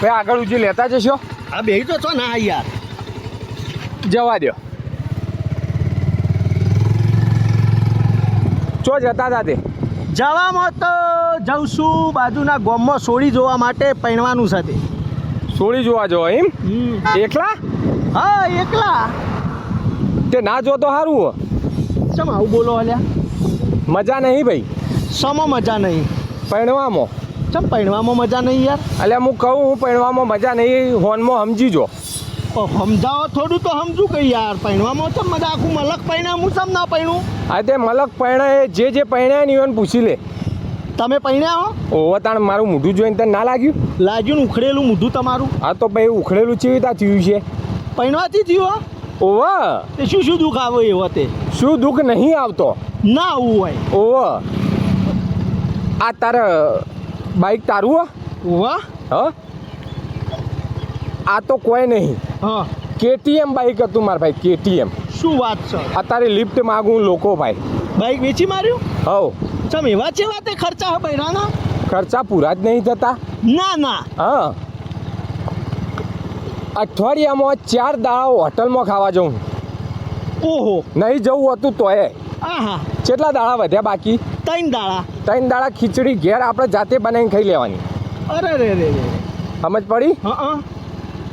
ભાઈ આગળ ઉજી લેતા જશો? આ બે તો છો ના યાર. જવા દો ચો જતા હતા તે. જવામાં તો જઉં છું બાજુના ગોમમાં સોળી જોવા માટે પહેણવાનું સાથે સોળી જોવા જવા એમ? એકલા? હા એકલા. તે ના જો તો સારું ચમ આવું બોલો અલ્યા? મજા નહીં ભાઈ. સમો મજા નહીં. પૈણવામાં. ચમ પહેણવામાં મજા નહીં યાર? એટલે હું કહું હું પહેણવામાં મજા નહીં હોનમાં સમજી જો. સમજાવો થોડું તો સમજુ કે યાર. પહેણવામાં તો મજા? આખું મલક પૈણા હું સમ ના પહેણું? આ તે મલક પૈણા જે જે પહેણ્યા ને એને પૂછી લે. તમે પહેણ્યા હો? ઓવા તાણ મારું મોઢું જોઈને તને ના લાગ્યું? લાગ્યું ને ઉખડેલું મૂઢું તમારું? આ તો ભાઈ ઉખડેલું ચેવી તા થયું છે? પહેણવાથી થયું હો? ઓવા તે શું શું દુઃખ આવે એવો તે શું દુઃખ નહીં આવતો? ના આવું હોય. ઓવા આ તારે બાઈક તારું વાહ હ? આ તો કોઈ નહીં. હા. કેટીએમ બાઈક હતું મારા ભાઈ કેટીએમ. શું વાત છે? અત્યારે લિફ્ટ માગું લોકો ભાઈ. બાઈક વેચી માર્યું? હવ ચમ એવા છે વાતે ખર્ચા હે બૈરાના ખર્ચા પૂરા જ નહીં થતા. ના ના. હા. અઠવાડિયામાં ચાર દાડા હોટલમાં ખાવા જઉં. ઓહો. નહીં જવું હતું તોય. આહા. કેટલા દાડા વધ્યા બાકી? ત્રણ દાડા ત્રણ દાડા ખીચડી ઘેર આપણે જાતે બનાવીને ખાઈ લેવાની. અરે રે રે સમજ પડી? હા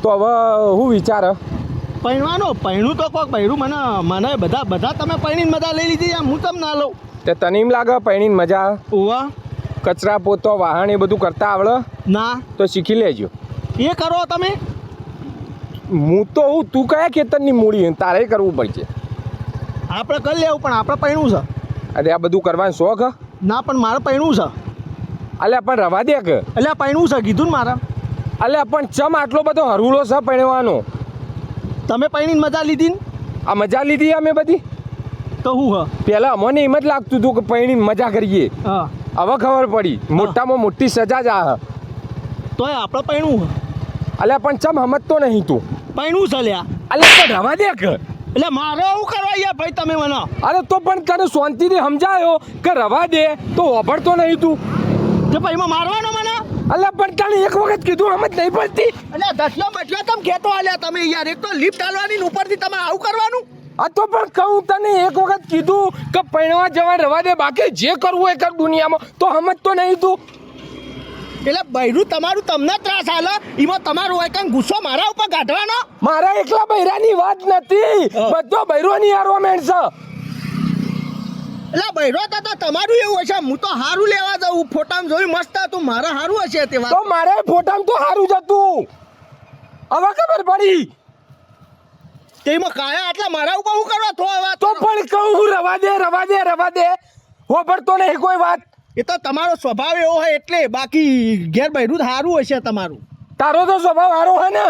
તો હવે હું વિચાર પૈણવાનો પૈણું તો કોક પૈણું. મને મને બધા બધા તમે પૈણીને મજા લઈ લીધી યાર હું તમ ના લઉં. તે તને એમ લાગે પૈણીને મજા? ઉવા. કચરા પોતો વાહણ એ બધું કરતા આવડે? ના. તો શીખી લેજો. એ કરો તમે. હું તો હું તું કયા ખેતરની મૂડી તારે કરવું પડશે. આપણે કરી લેવું પણ આપણે પૈણું છે. અરે આ બધું કરવાનો શોખ? ના પણ મારે પૈણું છે. અલ્યા પણ રવા દે કે? અલ્યા પૈણું છે કીધું ને મારા. અલ્યા પણ ચમ આટલો બધો હરુળો છે પૈણવાનો તમે પૈણીને મજા લીધી ને? આ મજા લીધી અમે બધી? તો હું હ. પહેલાં મને એમ જ લાગતું હતું કે પૈણીને મજા કરીએ. હા. હવે ખબર પડી મોટામાં મોટી સજા જ આ હ. તોય આપણે પૈણું અલ્યા પણ ચમ સમજતો નહીં તું? પૈણું છે લ્યા અલ્યા પણ રવા દે કે? એટલે મારે આવું કરવા યાર ભાઈ તમે મને. અરે તો પણ તને શાંતિથી સમજાયો કે રવા દે તો વાપરતો નહીં તું. કે ભાઈ એમાં મારવાનો મને? અલ્યા પણ તને એક વખત કીધું સમજ નહીં પડતી. એટલે દસલો બસલો તમે કહેતો આલ્યા તમે યાર? એક તો લિફ્ટ હાલવાની ઉપરથી તમે આવું કરવાનું? આ તો પણ કહું તને એક વખત કીધું કે પૈણવા જવા રવા દે બાકી જે કરવું હોય કર દુનિયામાં. તો સમજતો નહીં તું. એટલે બૈરું તમારું તમને ત્રાસ આલે એમાં તમારું હોય કાંઈ ગુસ્સો મારા ઉપર કાઢવાનો મારા એકલા બૈરાની વાત નથી. હા. બધો બૈરોની આરવામેન્ટ છે. એટલે બૈરો તો તો તમારું એવું હશે હું તો સારું લેવા જાઉં ફોટામાં જોયું મસ્ત હતું મારા સારું હશે તે વાત. તો મારે ફોટામાં તો હારું જ હતું. હવે ખબર પડી. તેમાં કાયા આટલા મારા ઉપર હું કરવા? થો તો પણ કહું રવા દે રવા દે રવા દે. વાપરતો નહીં કોઈ વાત. એ તો તમારો સ્વભાવ એવો હોય એટલે બાકી ઘેર બૈરું સારું હશે તમારું. તારો તો સ્વભાવ સારો હોય ને.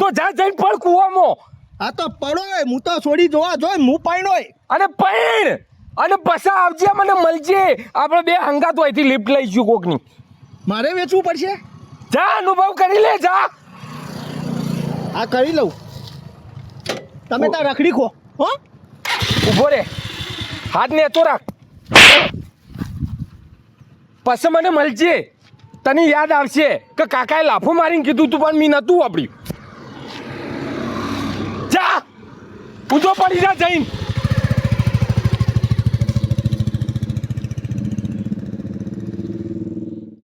તો જા જઈને પડ કૂવામાં. આ તો પડો હું તો છોડી જોવા જોય હું હોય. અને પૈણ! અને પસા આવજે મને મળજે. આપણે બે હંગાત હોયથી લિફ્ટ લઈશું કોકની. મારે વેચવું પડશે? જા અનુભવ કરી લે જા. આ કરી લઉં. તમે ત્યાં રખડી ખો. હો? ઊભો રે. હાથ ને તો રાખ. પછી મને મળજે. તને યાદ આવશે કે કાકાએ લાફો મારીને કીધું તું, પણ મી નતું વાપર્યું. જા. ઊંધો પડી જા જઈને.